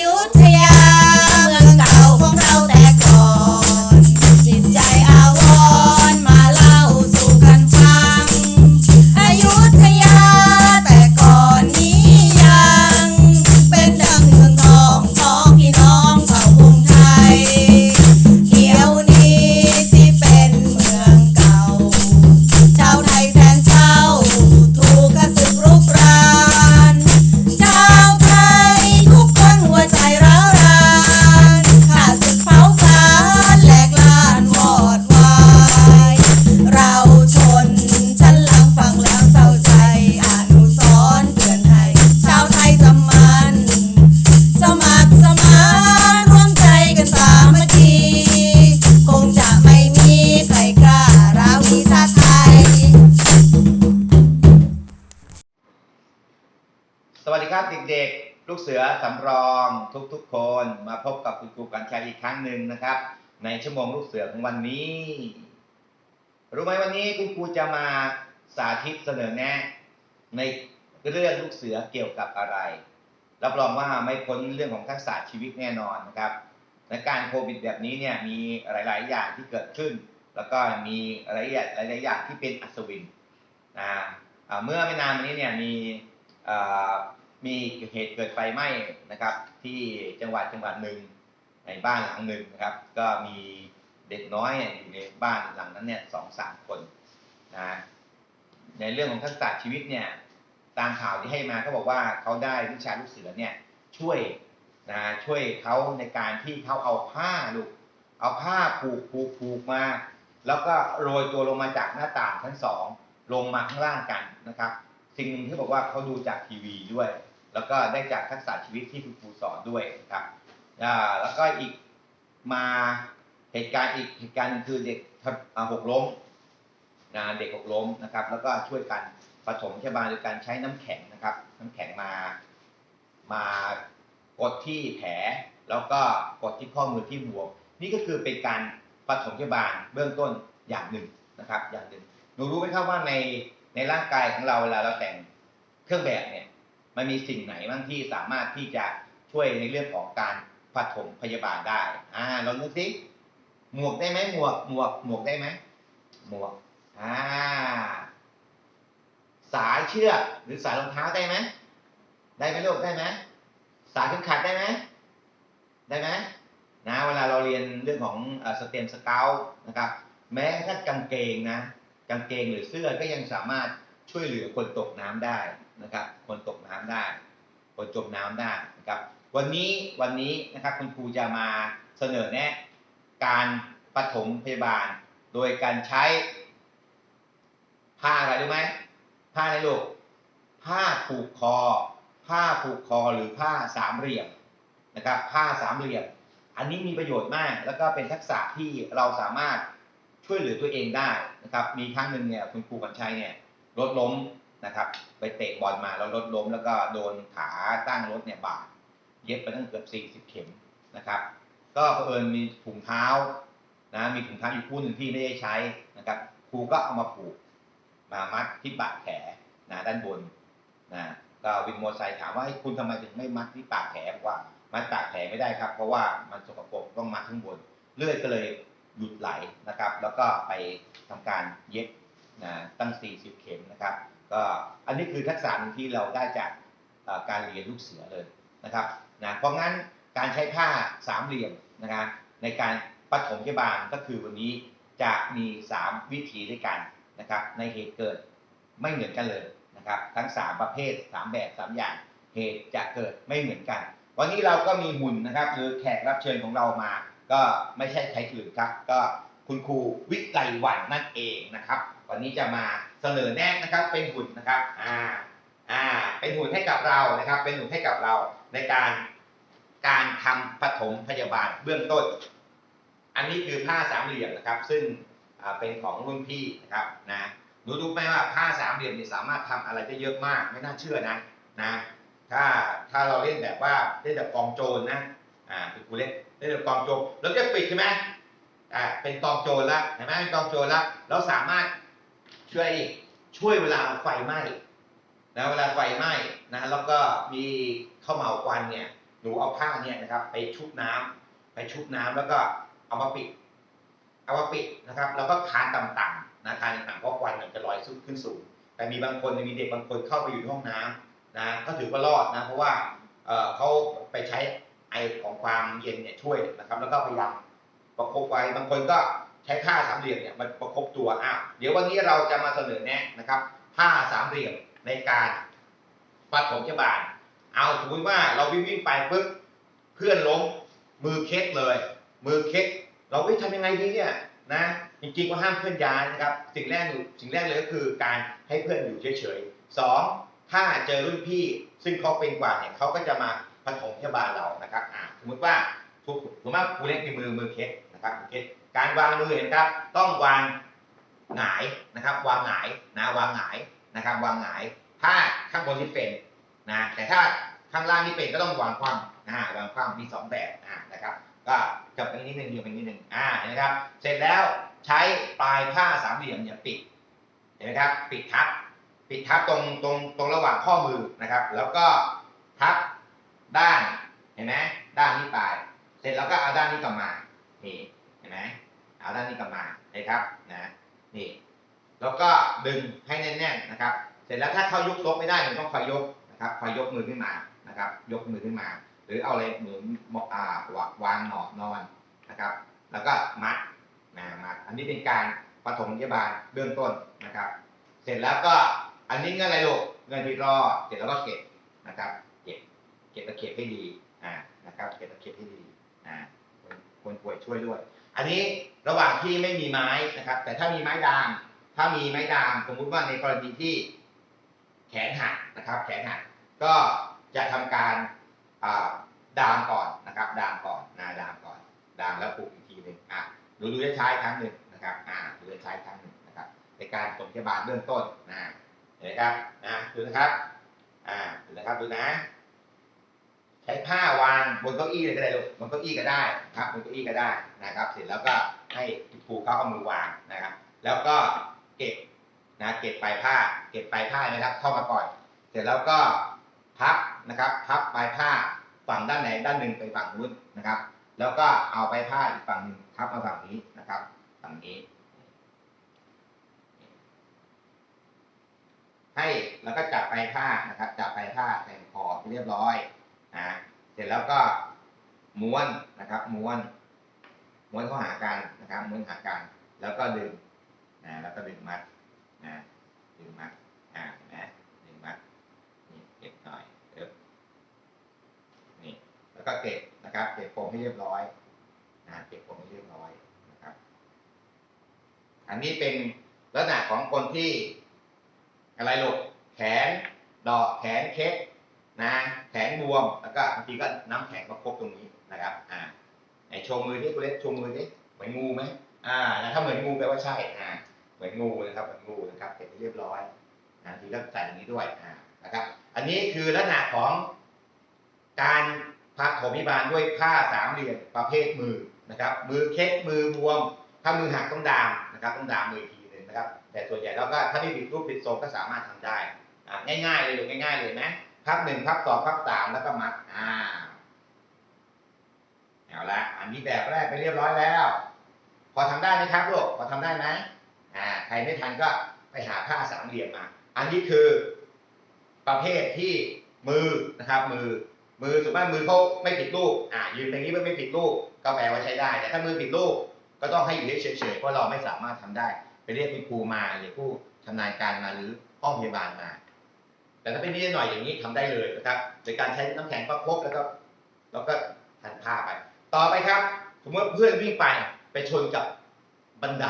ยุธ สำรองทุกๆคนมาพบกับคุณครูกันชัยอีกครั้งหนึ่งนะครับ ในชั่วโมงลูกเสือของวันนี้ รู้ไหมวันนี้คุณครูจะมาสาธิตเสนอแนะในเรื่องลูกเสือเกี่ยวกับอะไร รับรองว่าไม่พ้นเรื่องของทักษะชีวิตแน่นอนนะครับในการโควิดแบบนี้เนี่ยมีหลาย ๆ อย่างที่เกิดขึ้น แล้วก็มีหลายอย่างหลายๆอย่างที่เป็นอัศวินนะเมื่อไม่นานมานี้เนี่ยมี มีเหตุเกิดไฟไหม้นะครับ ที่จังหวัดจังหวัดหนึ่งในบ้านหลังหนึ่งนะครับ ก็มีเด็กน้อยอยู่ในบ้านหลังนั้นเนี่ยสองสามคนนะในเรื่องของทักษะชีวิตเนี่ยตามข่าวที่ให้มาเขาบอกว่าเขาได้วิชาลูกเสือเนี่ยช่วยนะช่วยเขาในการที่เขาเอาผ้าลูกเอาผ้าผูกผูกผูกมา แล้วก็โรยตัวลงมาจากหน้าต่างชั้นสองลงมาข้างล่างกันนะครับ สิ่งหนึ่งที่บอกว่าเขาดูจากทีวีด้วย แล้วก็ได้จากทักษะชีวิตที่คุณครูสอนด้วยนะครับแล้วก็อีกมาเหตุการณ์อีกเหตุการณ์คือเด็กหกล้มนะเด็กหกล้มนะครับ แล้วก็ช่วยกันปฐมพยาบาลโดยการใช้น้ำแข็งนะครับ น้ำแข็งมามากดที่แผล แล้วก็กดที่ข้อมือที่บวมนี่ก็คือเป็นการปฐมพยาบาลเบื้องต้นอย่างหนึ่งนะครับ อย่างหนึ่งหนูรู้ไหมครับว่าในในร่างกายของเราเวลาเราแต่งเครื่องแบบเนี่ย มันมีสิ่งไหนบ้างที่สามารถที่จะช่วยในเรื่องของการปฐมพยาบาลได้ อ่าลองนึกสิหมวกได้ไหมหมวกหมวกหมวกได้ไหมหมวกอ่าสายเชือกหรือสายรองเท้าได้ไหมได้ไหมลูกได้ไหมสายเข็มขัดได้ไหมได้ไหมนะเวลาเราเรียนเรื่องของสเต็มสเกลนะครับ แม้กระทั่งกางเกงนะกางเกงหรือเสื้อก็ยังสามารถช่วยเหลือคนตกน้ำได้ นะครับ คนตกน้ำได้ คนจมน้ำได้นะครับ วันนี้วันนี้นะครับคุณครูจะมาเสนอแนะการปฐมพยาบาล โดยการใช้ผ้าอะไรรู้ไหมผ้าอะไรลูกผ้าผูกคอ ผ้าผูกคอหรือผ้าสามเหลี่ยมนะครับ ผ้าสามเหลี่ยม อันนี้มีประโยชน์มาก แล้วก็เป็นทักษะที่เราสามารถช่วยเหลือตัวเองได้นะครับ มีครั้งหนึ่งเนี่ยคุณครูกัญชัยเนี่ยรถล้ม นะครับ ไปเตะบอลมาแล้วรถล้ม แล้วก็โดนขาตั้งรถเนี่ยบาดเย็บไปตั้งเกือบ40 เข็มนะครับ ก็เผอิญมีถุงเท้านะมีถุงเท้าอยู่คู่หนึ่งที่ไม่ได้ใช้นะครับครูก็เอามาผูกมามัดที่บาดแผลนะด้านบนนะก็วินมอเตอร์ไซค์ถามว่าเฮ้คุณทำไมถึงไม่มัดที่ปากแผลบอกว่ามัดปากแผลไม่ได้ครับ เพราะว่ามันสกปรกต้องมัดข้างบนเลือดก็เลยหยุดไหลนะครับ แล้วก็ไปทำการเย็บนะตั้ง 40 เข็มนะครับ ก็อันนี้คือทักษะที่เราได้จากการเรียนลูกเสือเลยนะครับนะเพราะงั้นการใช้ผ้าสามเหลี่ยมนะครับในการปฐมพยาบาลก็คือวันนี้จะมี 3 วิธีด้วยกันนะครับ ในเหตุเกิดไม่เหมือนกันเลยนะครับ ทั้ง 3 ประเภท 3 แบบ 3 อย่าง เหตุจะเกิดไม่เหมือนกัน วันนี้เราก็มีหุ่นนะครับหรือแขกรับเชิญของเรามา ก็ไม่ใช่ใครอื่นครับ ก็คุณครูวิไลวันนั่นเองนะครับ วันนี้จะมา สนอแนะนะครับเป็นหุ่นนะครับอ่าอ่าเป็นหุ่นให้กับเรานะครับ เป็นหุ่นให้กับเราในการการทำปฐมพยาบาลเบื้องต้น อันนี้คือผ้าสามเหลี่ยมนะครับ ซึ่งอ่าเป็นของรุ่นพี่นะครับนะหนูรู้ไหมว่าผ้าสามเหลี่ยมนี่สามารถทำอะไรได้เยอะมากไม่น่าเชื่อนะนะถ้าถ้าเราเล่นแบบว่าเล่นแบบกองโจรนะอ่าคือกูเล่นเล่นแบบกองโจรแล้วจะปิดใช่ไหมอ่าเป็นกองโจรละเห็นไหมเป็นกองโจรละเราสามารถ ช่วยช่วยเวลาไฟไหม้นะเวลาไฟไหม้นะแล้วก็มีข้าวเหมาควันเนี่ยหนูเอาผ้าเนี่ยนะครับ ไปชุบน้ำไปชุบน้ำแล้วก็เอามาปิด เอามาปิดนะครับ แล้วก็ทานต่ำๆนะทานต่ำๆเพราะควันมันจะลอยขึ้นสูง แต่มีบางคนมีเด็กบางคนเข้าไปอยู่ในห้องน้ำนะก็ถือว่ารอดนะเพราะว่าเอ่อเขาไปใช้ไอของความเย็นเนี่ยช่วยนะครับ แล้วก็พยายามประคบไว้บางคนก็ ใช้ผ้าสามเหลี่ยมเนี่ยมันประคบตัวอะเดี๋ยววันนี้เราจะมาเสนอแนะนะครับ ผ้าสามเหลี่ยมในการปฐมพยาบาลเอาสมมติว่าเราวิ่งวิ่งไปปึ๊บเพื่อนล้มมือเค็ดเลย มือเค็ดเราวิ่งทำยังไงดีเนี่ยนะจริงๆก็ห้ามเพื่อนย้ายนะครับ สิ่งแรกสิ่งแรกเลยก็คือการให้เพื่อนอยู่เฉยๆสองถ้าเจอรุ่นพี่ซึ่งเขาเป็นกว่าเนี่ยเขาก็จะมาปฐมพยาบาลเรานะครับอ่าสมมติว่าทุกสมมติว่าครูเล็กมีมือมือเค็ดนะครับมือเค็ด การวางมือเห็นครับ ต้องวางหงายนะครับ วางหงายนะวางหงายนะครับ วางหงาย ถ้าข้างบนที่เป็นนะแต่ถ้าข้างล่างที่เป็นก็ต้องวางคว่ำนะวางคว่ำมีสองแบบนะครับ ก็จับไปนิดนึงเดียวไปนิดนึงอ่าเห็นไหมครับ เสร็จแล้วใช้ปลายผ้าสามเหลี่ยมเนี่ยปิดเห็นไหมครับ ปิดทับ ปิดทับตรงตรงตรงระหว่างข้อมือนะครับ แล้วก็ทับด้านเห็นไหมด้านนี้ปลายเสร็จแล้วก็เอาด้านนี้กลับมานี่เห็นไหม เอาด้านนี้กลับมาเลยครับนะนี่แล้วก็ดึงให้แน่นๆนะครับ เสร็จแล้วถ้าเขายกซบไม่ได้มันต้องคอยยกนะครับคอยยกมือขึ้นมานะครับ ยกมือขึ้นมา หรือเอาอะไรหนุนอ่าวางหนอนนอนนะครับ แล้วก็มัดนะมัดอันนี้เป็นการปฐมพยาบาลเบื้องต้นนะครับ เสร็จแล้วก็อันนี้เงินอะไรลูกเงินที่รอเสร็จแล้วก็เก็บนะครับ เก็บเก็บตะเข็บให้ดีอ่านะครับ เก็บตะเข็บให้ดีอ่าคนคนป่วยช่วยด้วย อันนี้ระหว่างที่ไม่มีไม้นะครับ แต่ถ้ามีไม้ดาม ถ้ามีไม้ดาม สมมุติว่าในกรณีที่แขนหักนะครับ แขนหักก็จะทำการดามก่อนนะครับ ดามก่อนนะดามก่อน ดามแล้วปลูกอีกทีหนึ่งอะดูดูจะใช้ครั้งหนึ่งนะครับอ่าดูจะใช้ครั้งหนึ่งนะครับ ในการปฐมพยาบาลเบื้องต้นนะเห็นไหมครับนะดูนะครับอ่าดูนะครับดูนะ ใช้ผ้าวางบนเก้าอี้เลยก็ได้ลูกบนเก้าอี้ก็ได้ครับบนเก้าอี้ก็ได้นะครับ เสร็จแล้วก็ให้ครูเขาเอามือวางนะครับ แล้วก็เก็บนะเก็บปลายผ้า เก็บปลายผ้านะครับเข้ามาก่อน เสร็จแล้วก็พับนะครับ พับปลายผ้าฝั่งด้านไหนด้านหนึ่งไปฝั่งนู้นนะครับ แล้วก็เอาปลายผ้าอีกฝั่งหนึ่งทับมาฝั่งนี้นะครับ ฝั่งนี้ ให้แล้วก็จับปลายผ้านะครับ จับปลายผ้าใส่คอเรียบร้อย นะเสร็จแล้วก็ม้วนนะครับ ม้วน ม้วนเข้าหากันนะครับ ม้วนหากันแล้วก็ดึงนะแล้วก็ดึงมัดนะดึงมัดอ่าเห็นไหมดึงมัดนี่เก็บหน่อยเอบนี่แล้วก็เก็บนะครับเก็บผมให้เรียบร้อยนะเก็บผมให้เรียบร้อยนะครับ อันนี้เป็นลักษณะของคนที่อะไรลูกแขนดอกแขนเคส นะแขนบวมแล้วก็บางทีก็น้ำแข็งมาครบตรงนี้นะครับอ่าไหนโชว์มือที่คุณเล็กโชว์มือที่เหมือนงูไหมอ่าถ้าเหมือนงูแปลว่าใช่อ่าเหมือนงูนะครับเหมือนงูนะครับเสร็จเรียบร้อยนะทีก็ใส่อย่างนี้ด้วยอ่านะครับอันนี้คือลักษณะของการพาถมพยาบาลด้วยผ้าสามเหลี่ยมประเภทมือนะครับ มือเคสมือบวม ถ้ามือหักต้องดามนะครับต้องดามมืออีกทีหนึงนะครับ แต่ส่วนใหญ่เราก็ถ้าไม่ผิดรูปผิดทรงก็สามารถทำได้ง่ายๆเลยลูง่าย ๆเลยนะ พับหนึ่งพับสองพับสามแล้วก็มัดอ่าเอาละอันนี้แบบแรกไปเรียบร้อยแล้ว พอทำได้ไหมครับลูกพอทำได้ไหมอ่าใครไม่ทันก็ไปหาผ้าสามเหลี่ยมมาอันนี้คือประเภทที่มือนะครับ มือมือสมมติมือเขาไม่ผิดรูปอ่ายืนอย่างนี้มันไม่ผิดรูปก็แปลว่าใช้ได้แต่ถ้ามือผิดรูปก็ต้องให้อยู่เฉยๆเพราะเราไม่สามารถทำได้ ไปเรียกคุณครูมาหรือผู้ชำนาญการมาหรือห้องพยาบาลมา แต่ถ้าเป็นนิดหน่อยอย่างนี้ทำได้เลยนะครับโดยการใช้น้ำแข็งประคบแล้วก็แล้วก็ทันผ้าไป ต่อไปครับ สมมติเพื่อนวิ่งไปไปชนกับบันได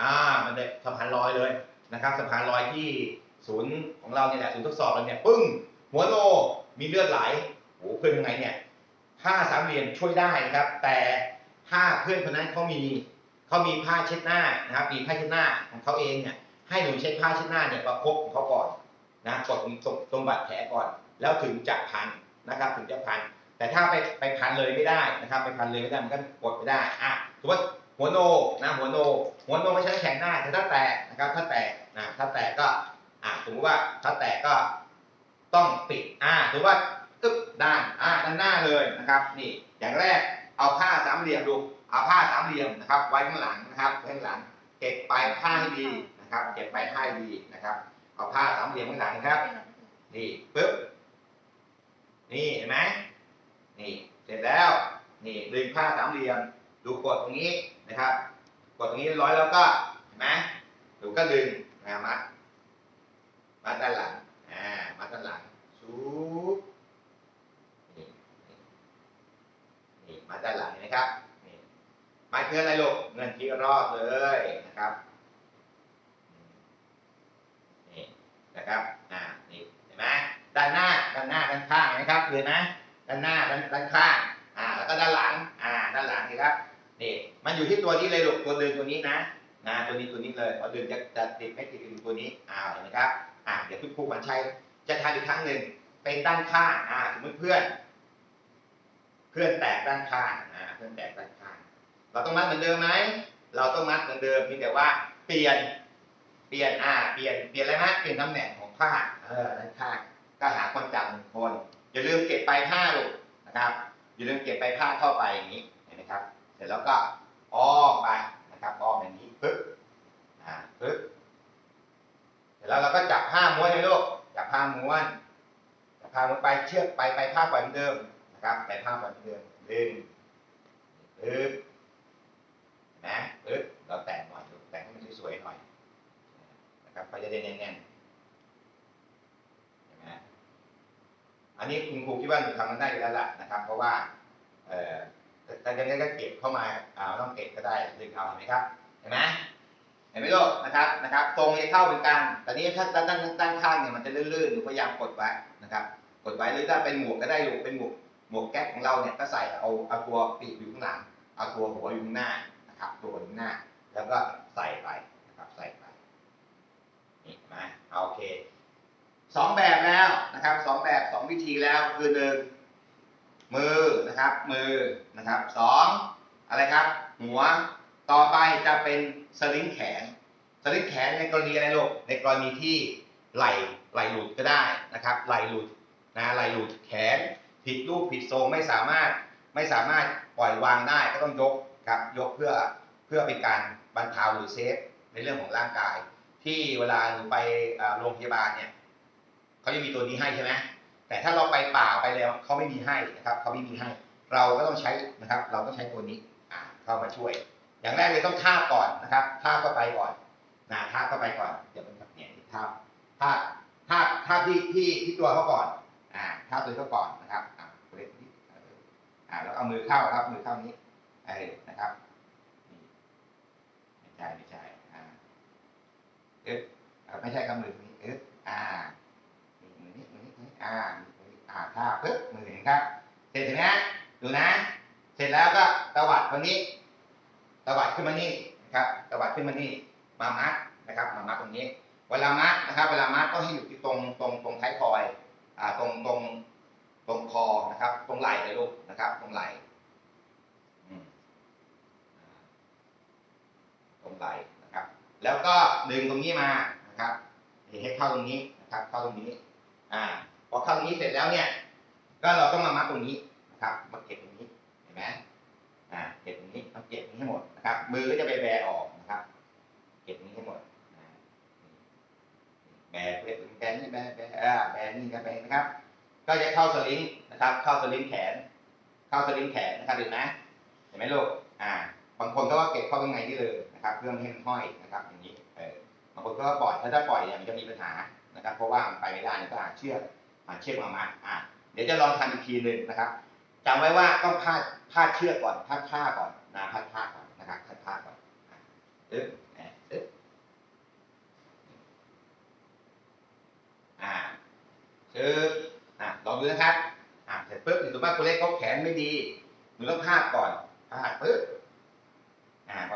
อ่าบันไดสะพานลอยเลยนะครับสะพานลอยที่ศูนย์ของเราเนี่ยแหละศูนย์ทดสอบเราเนี่ยปึ้งหัวโนมีเลือดไหลโอ้เพื่อนยังไงเนี่ยผ้าสามเหลี่ยมช่วยได้นะครับ แต่ถ้าเพื่อนคนนั้นเขามีเขามีผ้าเช็ดหน้านะครับมีผ้าเช็ดหน้าของเขาเองเนี่ยให้หนูเช็ดผ้าเช็ดหน้าเนี่ยประคบของเขาก่อน นะกดตรงตรงบาดแผลก่อน แล้วถึงจะพันนะครับ ถึงจะพัน แต่ถ้าไปไปพันเลยไม่ได้นะครับ ไปพันเลยไม่ได้มันก็กดไม่ได้อะสมมติหัวโนนะหัวโน หัวโนไม่ใช่แข็งหน้าแต่ถ้าแตกนะครับ ถ้าแตกนะถ้าแตกก็อะสมมติว่าถ้าแตกก็ต้องปิดอ่าสมมติว่าตึ๊บด้านอ่าด้านหน้าเลยนะครับ นี่อย่างแรกเอาผ้าสามเหลี่ยมดูเอาผ้าสามเหลี่ยมนะครับ ไว้ข้างหลังนะครับไว้ข้างหลัง เก็บปลายผ้าให้ดีนะครับ เก็บปลายผ้าให้ดีนะครับ เอาผ้าสามเหลี่ยมข้างหลังครับ นี่ปึ๊บ นี่เห็นไหมนี่ เสร็จแล้ว นี่ดึงผ้าสามเหลี่ยม ดูกดตรงนี้นะครับ กดตรงนี้ร้อยแล้วก็เห็นไหมดูก็ดึงนะมัดมัดด้านหลัง อ่า มัดด้านหลังชูบนี่ นี่ มัดด้านหลังนไหมครับ นี่มัดเงินอะไรลูก เงินที่รอดเลยนะครับ นี่ นะครับอ่านี่เห็นไหมด้านหน้าด้านหน้าด้านข้างนไหมครับเห็นไหมด้านหน้าด้านด้านข้างอ่าแล้วก็ด้านหลังอ่าด้านหลังนี่ครับนี่มันอยู่ที่ตัวนี้เลยลูกตัวดึงตัวนี้นะนะตัวนี้ตัวนี้เลยพอดึงจะจะติดไม่ติดอยู่ตัวนี้อ่าเห็นไหมครับอ่าเดี๋ยวพี่ครูมันชัยจะทำอีกครั้งหนึ่งเป็นด้านข้างอ่าสมมติเพื่อน เพื่อนแตกด้านข้างอ่าเพื่อนแตกด้านข้าง เราต้องมัดเหมือนเดิมไหมเราต้องมัดเหมือนเดิมเพียงแต่ว่าเปลี่ยน ปลี่ยนอ่าเปลี่ยนเปลี่ยนอะไรนะเปลี่ยนตำแหน่งของผ้าเออด้านข้างก็หาคนจับหนึ่งคน อย่าลืมเก็บปลายผ้าลูกนะครับ อย่าลืมเก็บปลายผ้าเข้าไปอย่างนี้เห็นไหมครับ เสร็จแล้วก็อ้อมไปนะครับอ้อมอย่างนี้ปึ๊บอ่าปึ๊บเสร็จแล้วเราก็จับผ้าม้วนเลยลูกจับผ้าม้วนจับผ้าม้วนไปเชือกไปไปผ้าปล่อยเหมือนเดิมนะครับไปผ้าปล่อยเหมือนเดิมดึงปึ๊บนะปึ๊บเราแต่งหน่อยลูกแต่งให้มันสวยๆหน่อย นะครับก็จะได้แน่นๆเห็นไหมอันนี้คุณครูคิดว่าหนูทำมันได้อยู่แล้วล่ะนะครับ เพราะว่าเอ่อแต่แต่ยังไงก็เก็บเข้ามาอ่าต้องเก็บก็ได้ดึงเอาเห็นไหมครับเห็นไหมเห็นไหมลูกนะครับนะครับทรงจะเข้าเป็นกันแต่นี้ถ้าด้านด้านด้านข้างเนี่ยมันจะลื่นๆหนูพยายามกดไว้นะครับกดไว้หรือถ้าเป็นหมวกก็ได้ลูกเป็นหมวกหมวกแก๊ปของเราเนี่ยก็ใส่เอาเอาตัวปีกอยู่ข้างหลังเอาตัวหัวอยู่ข้างหน้านะครับตัวอยู่ข้างหน้า แล้วก็ใส่ไป โอเคสองแบบแล้วนะครับสองแบบสองวิธีแล้วคือหนึ่งมือนะครับมือนะครับสองอะไรครับ หัวต่อไปจะเป็นสลิงแขนสลิงแขนในกรณีอะไรลูกในกรณีที่ไหลไหลหลุดก็ได้นะครับไหลหลุดนะไหลหลุดแขน ผิดรูปผิดทรงไม่สามารถไม่สามารถปล่อยวางได้ก็ต้องยกครับยกเพื่อเพื่อเป็นการบรรเทาหรือเซฟในเรื่องของร่างกาย ที่เวลาหนูไปโรงพยาบาลเนี่ยเขาจะมีตัวนี้ให้ใช่ไหมแต่ถ้าเราไปป่าไปแล้วเขาไม่มีให้นะครับเขาไม่มีให้ เราก็ต้องใช้นะครับ เราต้องใช้ตัวนี้อ่าเข้ามาช่วย อย่างแรกเลยต้องทาก่อนนะครับทาเข้าไปก่อนนะทาเข้าไปก่อนเดี๋ยวมันแบบเนี่ยทาทาทาทาที่ที่ที่ตัวเขาก่อนอ่าทาตัวเขาก่อนนะครับอ่าเล็กนิดอ่าแล้วเอามือเข้าครับมือเข้านี้เออนะครับไม่ใช่ไม่ใช่ เอ๊ะไม่ใช่กับมือนี้เอ๊ะอ่ามือนี้มือนี้อนี้อ่ามือนี้อ่าท่าปึ๊บมือเห็นครับ เสร็จเห็นไหมดูนะ เสร็จแล้วก็ตวัดคนนี้ตวัดขึ้นมานี่นะครับตวัดขึ้นมานี่มามัดนะครับมามัดตรงนี้ เวลามัดนะครับ เวลามัดก็ให้อยู่ที่ตรงตรงตรงท้ายทอยอ่าตรงตรงตรงคอนะครับ ตรงไหล่เลยลูกนะครับ ตรงไหล่ตรงไหล่ แล้วก็ดึงตรงนี้มานะครับให้เข้าตรงนี้นะครับเข้าตรงนี้อ่าพอเข้าตรงนี้เสร็จแล้วเนี่ย ก็เราต้องมามัดตรงนี้นะครับมาเก็บตรงนี้เห็นไหมอ่าเก็บตรงนี้มาเก็บตรงนี้ให้หมดนะครับ มือก็จะไปแบออกนะครับ เก็บตรงนี้ให้หมดอ่าแบเล็บแบนี่แบแบอ่าแบนี่ก็แบนะครับ ก็จะเข้าสลิงนะครับ เข้าสลิงแขน เข้าสลิงแขนนะครับเห็นไหมเห็นไหมลูกอ่า บางคนก็ว่าเก็บเข้าข้างในนี่เลย นะครับเพื่อไม่ให้มันห้อยนะครับอย่างนี้เออบางคนก็ปล่อยถ้าถ้าปล่อยเนี่ยมันจะมีปัญหานะครับเพราะว่ามันไปไม่ได้เนี่ยก็หาจเชือกหาเชือกมามัดอ่าเดี๋ยวจะลองทำอีกทีหนึ่งนะครับจำไว้ว่าต้องพาดพาดเชือกก่อนพาดผ้าก่อนนะพาดผ้าก่อนนะครับพาดผ้าก่อนอะอึ๊บแหม่อึ๊บอ่าชืออะลองดูนะครับอะเสร็จปุ๊บหรือว่าตัวเล็กเขาแขนไม่ดีหนูต้องพาดก่อนพาดปุ๊บ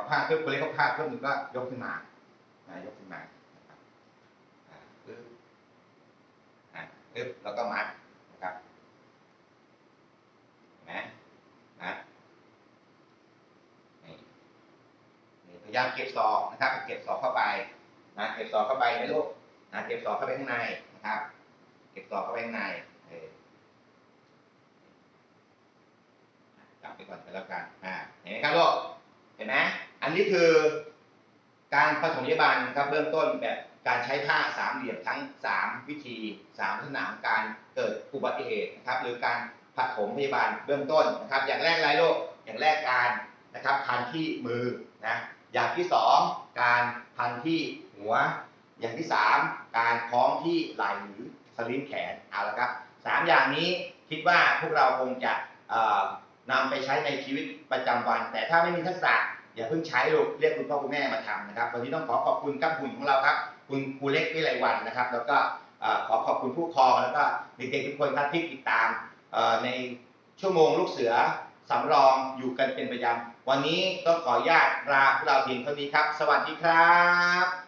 พอพาดปุ๊บตัวเล็กเขาพาดปุ๊บหนูก็ยกขึ้นมาอ่ายกขึ้นมาปึ๊บอ่าปึ๊บแล้วก็มัดนะครับนไหมมัดนี่นี่พยายามเก็บศอกนะครับ เก็บศอกเข้าไปนะเก็บศอกเข้าไปในลูกนะเก็บศอกเข้าไปข้างในนะครับ เก็บศอกเข้าไปข้างในเออไปก่อนกันแล้วกันอ่าเห็นไหมครับลูกเห็นไหม อันนี้คือการปฐมพยาบาลนะครับเบื้องต้นแบบการใช้ผ้าสามเหลี่ยมทั้ง 3 วิธี3สนามการเกิดอุบัติเหตุนะครับ หรือการปฐมพยาบาลเบื้องต้นนะครับ อย่างแรกไรลูกอย่างแรกการนะครับพันที่มือนะอย่างที่สองการพันที่หัว อย่างที่ 3 การคล้องที่ไหล่หรือสลิงแขนเอาละครับสามอย่างนี้คิดว่าพวกเราคงจะนำไปใช้ในชีวิตประจำวัน แต่ถ้าไม่มีทักษะ อย่าเพิ่งใช้ลูกเรียกคุณพ่อคุณแม่มาทำนะครับวันนี้ต้องขอขอบคุณกับหุ่นของเราครับ คุณครูเล็กวิไลวันนะครับ แล้วก็ขอขอบคุณผู้ครองแล้วก็เด็กๆทุกคนครับที่ติดตามในชั่วโมงลูกเสือสำรองอยู่กันเป็นประจำวันนี้ต้องขออนุญาตลาพวกเราเพียงเท่านี้ครับ สวัสดีครับ